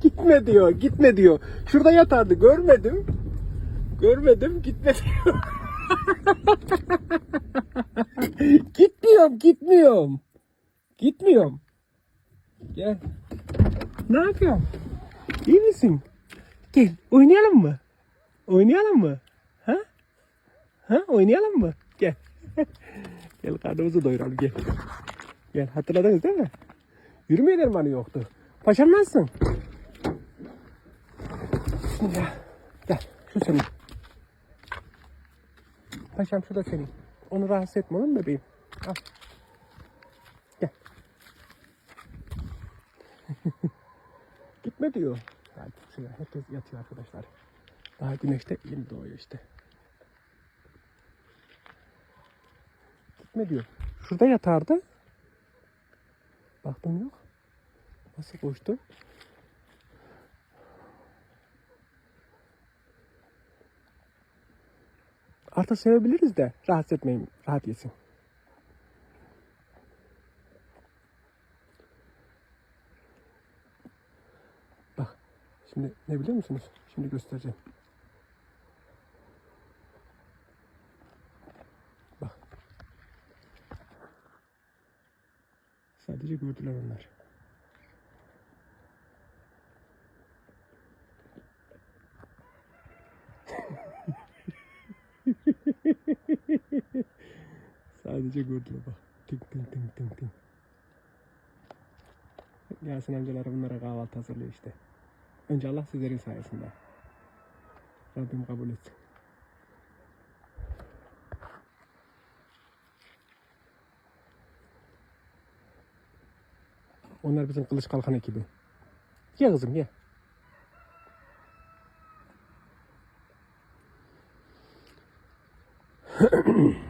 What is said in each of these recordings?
gitme diyor. Gitme diyor. Şurada yatardı. Görmedim. Görmedim. Gitme diyor. gitmiyorum. Gitmiyorum. Gitmiyorum. Gel. Ne yapıyorsun? İyi misin? Gel. Oynayalım mı? Oynayalım mı? Ha? Ha? Oynayalım mı? Gel. gel karnımızı doyuralım gel. Gel hatırladınız değil mi? Yürüme dermanı yoktu. Paşam nasılsın? Bismillah. Gel şu senin. Paşam şu da senin. Onu rahatsız etme oğlum bebeğim. Al. Gel. Gitme diyor. Ya gitsin ya. Herkes yatıyor arkadaşlar. Daha güneşte yeni doğuyor işte. Gitme diyor. Şurada yatardı. Baktım yok. Nasıl koştu? Artık sevebiliriz de rahatsız etmeyin. Rahat yesin. Bak. Şimdi ne biliyor musunuz? Şimdi göstereceğim. Bak. Sadece gördüler onlar. Sadece gördüler bak. Tink tink tink tink tink. Yasin amcalar bunlara kahvaltı hazırlıyor işte. Önce Allah sizlerin sayesinde. Rabbim kabul etsin. Onlar bizim kılıç kalkan ekibi. Ye kızım ye. Gel.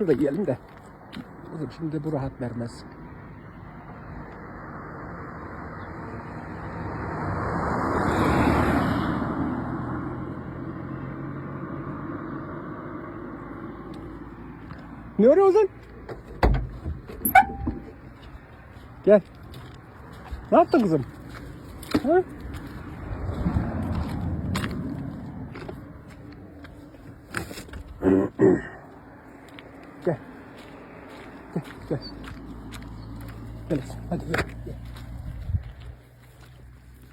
Şurada yiyelim de. Kızım şimdi bu rahat vermez. Ne arıyorsun? Gel. Ne yaptın kızım? Ha? Gel. Gel, gel. Gel hadi gel.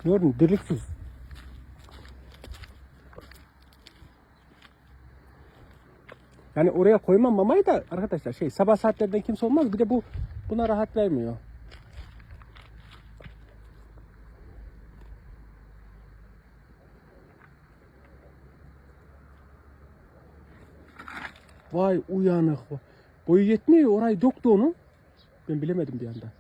Gördün, deliksiz. Yani oraya koymam mamayı da arkadaşlar şey sabah saatlerden kimse olmaz. Bir de bu buna rahat vermiyor. Vay uyanık. Boyu yetmiyor. Orayı döktü onu. Ben bilemedim bir anda.